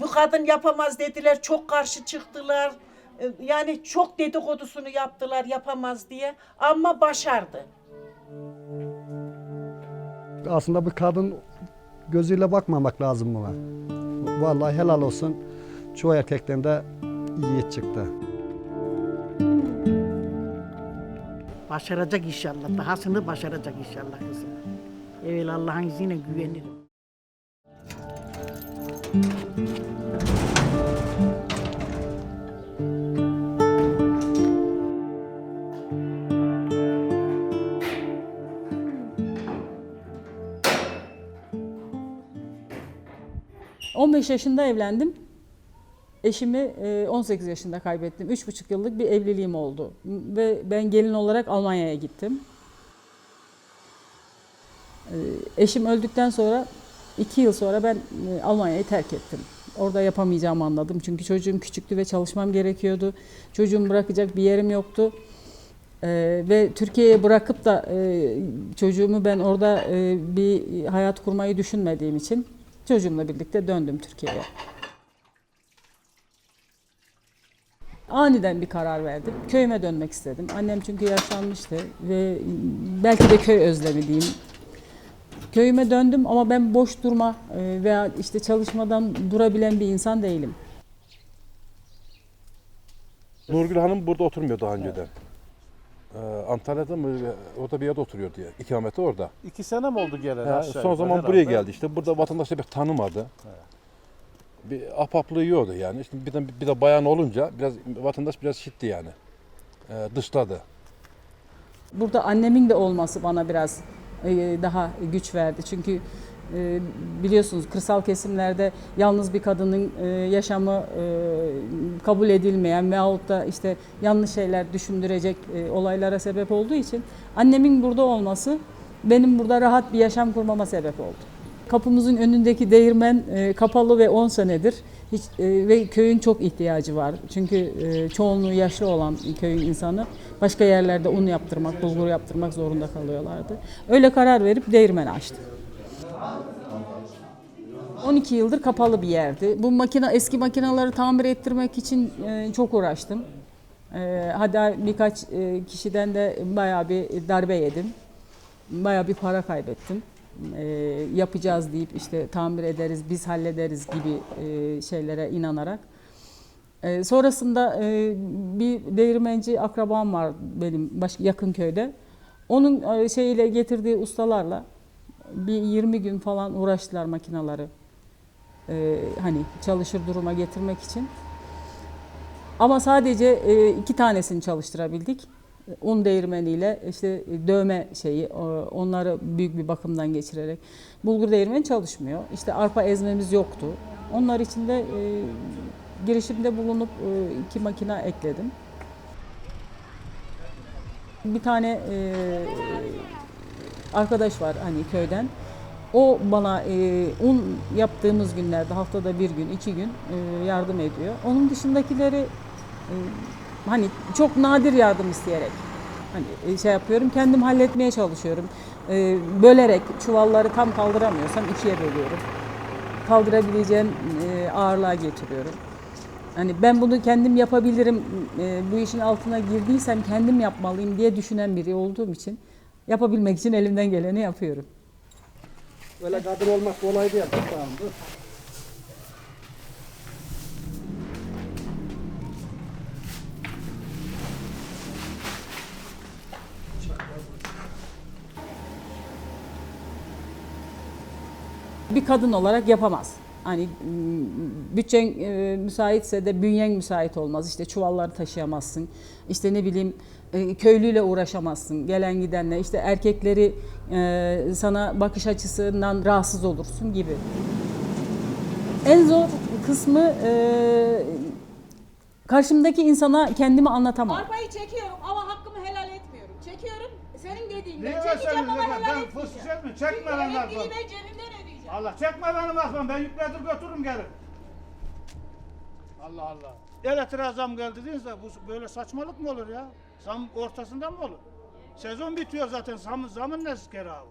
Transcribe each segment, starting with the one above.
Bu kadın yapamaz dediler, çok karşı çıktılar. Ee, Yani çok dedikodusunu yaptılar yapamaz diye ama başardı. Aslında bu kadın gözüyle bakmamak lazım buna. Vallahi helal olsun. Çoğu erkekten de iyi çıktı. Başaracak inşallah. Dahasını başaracak inşallah kızım. Evet Allah'ın izniyle güvenirim. 15 yaşında evlendim. Eşimi e, 18 yaşında kaybettim. 3,5 yıllık bir evliliğim oldu. Ve ben gelin olarak Almanya'ya gittim. E, Eşim öldükten sonra 2 yıl sonra ben e, Almanya'yı terk ettim. Orada yapamayacağımı anladım. Çünkü çocuğum küçüktü ve çalışmam gerekiyordu. Çocuğumu bırakacak bir yerim yoktu. Ee, ve Türkiye'ye bırakıp da e, çocuğumu ben orada e, bir hayat kurmayı düşünmediğim için çocuğumla birlikte döndüm Türkiye'ye. Aniden bir karar verdim. Köyüme dönmek istedim. Annem çünkü yaşlanmıştı ve belki de köy özlemi diyeyim. Köyüme döndüm ama ben boş durma e, veya işte çalışmadan durabilen bir insan değilim. Nurgül Hanım burada oturmuyor daha önceden. Ee, Antalya'da mı? Orada bir yerde oturuyordu ya. İkameti orada. İki sene mi oldu Ha, aşağı son yukarı zaman herhalde? buraya geldi işte. Burada vatandaşlar pek tanımadı. Bir apaplığı yiyordu yani. İşte bir de, bir de bayan olunca biraz vatandaş biraz şitti yani. Ee, dışladı. Burada annemin de olması bana biraz e, daha güç verdi. Çünkü e, biliyorsunuz kırsal kesimlerde yalnız bir kadının e, yaşamı e, kabul edilmeyen veyahut da işte yanlış şeyler düşündürecek e, olaylara sebep olduğu için annemin burada olması benim burada rahat bir yaşam kurmama sebep oldu. Kapımızın önündeki değirmen kapalı ve 10 senedir. Hiç, ve köyün çok ihtiyacı var. Çünkü çoğunluğu yaşlı olan köyün insanı başka yerlerde un yaptırmak, bulgur yaptırmak zorunda kalıyorlardı. Öyle karar verip değirmen açtım. 12 yıldır kapalı bir yerdi. Bu makine eski makineleri tamir ettirmek için e, çok uğraştım. E, hatta birkaç e, kişiden de bayağı bir darbe yedim. Bayağı bir para kaybettim. E, yapacağız deyip işte tamir ederiz, biz hallederiz gibi e, şeylere inanarak. E, sonrasında e, bir değirmenci akrabam var benim baş, yakın köyde. Onun e, şeyiyle getirdiği ustalarla bir 20 gün falan uğraştılar makinaları. E, hani çalışır duruma getirmek için. Ama sadece e, iki tanesini çalıştırabildik. Un değirmeniyle işte dövme şeyi onları büyük bir bakımdan geçirerek. Bulgur değirmeni çalışmıyor. İşte arpa ezmemiz yoktu. Onlar için de e, girişimde bulunup e, iki makine ekledim. Bir tane e, arkadaş var hani köyden. O bana e, un yaptığımız günlerde haftada bir gün, iki gün e, yardım ediyor. Onun dışındakileri e, hani çok nadir yardım isteyerek hani e, şey yapıyorum. Kendim halletmeye çalışıyorum. E, bölerek çuvalları tam kaldıramıyorsam ikiye bölüyorum. Kaldırabileceğim e, ağırlığa getiriyorum. Hani ben bunu kendim yapabilirim, e, bu işin altına girdiysem kendim yapmalıyım diye düşünen biri olduğum için yapabilmek için elimden geleni yapıyorum. Öyle kadın olmak kolay değil. Tamam, dur. bir kadın olarak yapamaz. Hani m, bütçen e, müsaitse de bünyen müsait olmaz. İşte çuvalları taşıyamazsın. İşte ne bileyim e, köylüyle uğraşamazsın. Gelen gidenle işte erkekleri e, sana bakış açısından rahatsız olursun gibi. En zor kısmı e, karşımdaki insana kendimi anlatamam. Arpayı çekiyorum ama hakkımı helal etmiyorum. Çekiyorum senin dediğin gibi. Çekeceğim ama helal Ben etmeyeceğim. Çekme Çünkü lan ödeyeceğim. Allah çekme benim aslan. Ben yükletir götürürüm geri. Allah Allah. Elektriğe zam geldi deyinse bu böyle saçmalık mı olur ya? Zam ortasında mı olur? Sezon bitiyor zaten. Zam, zamın ne kere abi?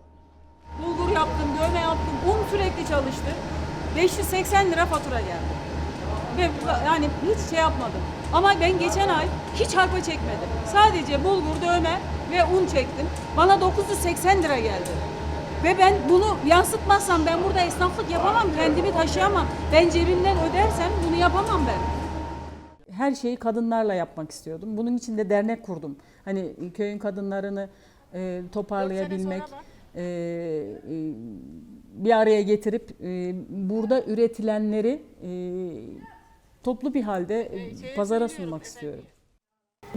Bulgur yaptım, dövme yaptım, un sürekli çalıştı. 580 lira fatura geldi. Ve yani hiç şey yapmadım. Ama ben geçen ay hiç arpa çekmedim. Sadece bulgur, dövme ve un çektim. Bana 980 lira geldi. Ve ben bunu yansıtmazsam ben burada esnaflık yapamam, kendimi taşıyamam. Ben cebimden ödersem bunu yapamam ben. her şeyi kadınlarla yapmak istiyordum. Bunun için de dernek kurdum. Hani köyün kadınlarını e, toparlayabilmek, e, e, bir araya getirip e, burada üretilenleri e, toplu bir halde e, pazara sunmak istiyorum.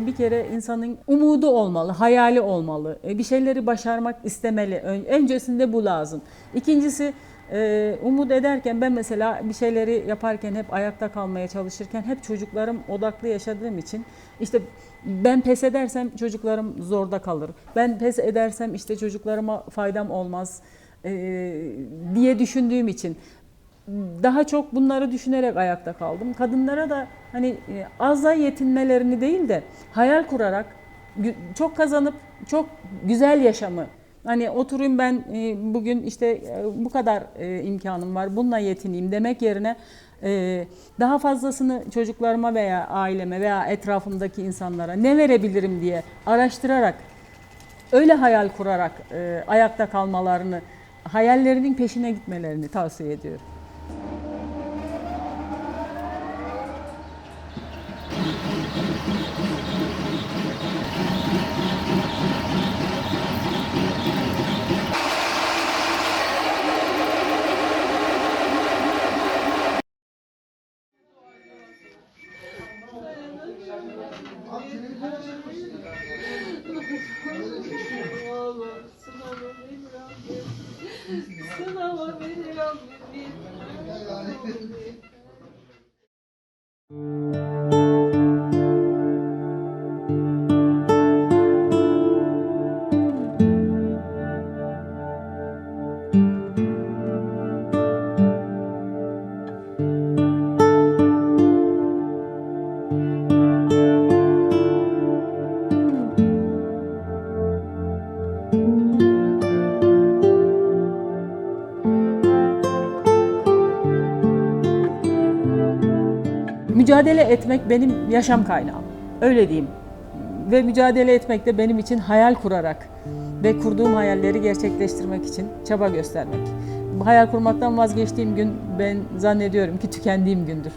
Bir kere insanın umudu olmalı, hayali olmalı, e, bir şeyleri başarmak istemeli. Ön- Öncesinde bu lazım. İkincisi e, umut ederken ben mesela bir şeyleri yaparken hep ayakta kalmaya çalışırken hep çocuklarım odaklı yaşadığım için işte ben pes edersem çocuklarım zorda kalır. Ben pes edersem işte çocuklarıma faydam olmaz e, diye düşündüğüm için daha çok bunları düşünerek ayakta kaldım. Kadınlara da hani e, azla yetinmelerini değil de hayal kurarak çok kazanıp çok güzel yaşamı hani oturayım ben e, bugün işte e, bu kadar imkanım var bununla yetineyim demek yerine daha fazlasını çocuklarıma veya aileme veya etrafımdaki insanlara ne verebilirim diye araştırarak öyle hayal kurarak ayakta kalmalarını hayallerinin peşine gitmelerini tavsiye ediyorum. Thank you. Mücadele etmek benim yaşam kaynağım. Öyle diyeyim. Ve mücadele etmek de benim için hayal kurarak ve kurduğum hayalleri gerçekleştirmek için çaba göstermek. Hayal kurmaktan vazgeçtiğim gün ben zannediyorum ki tükendiğim gündür.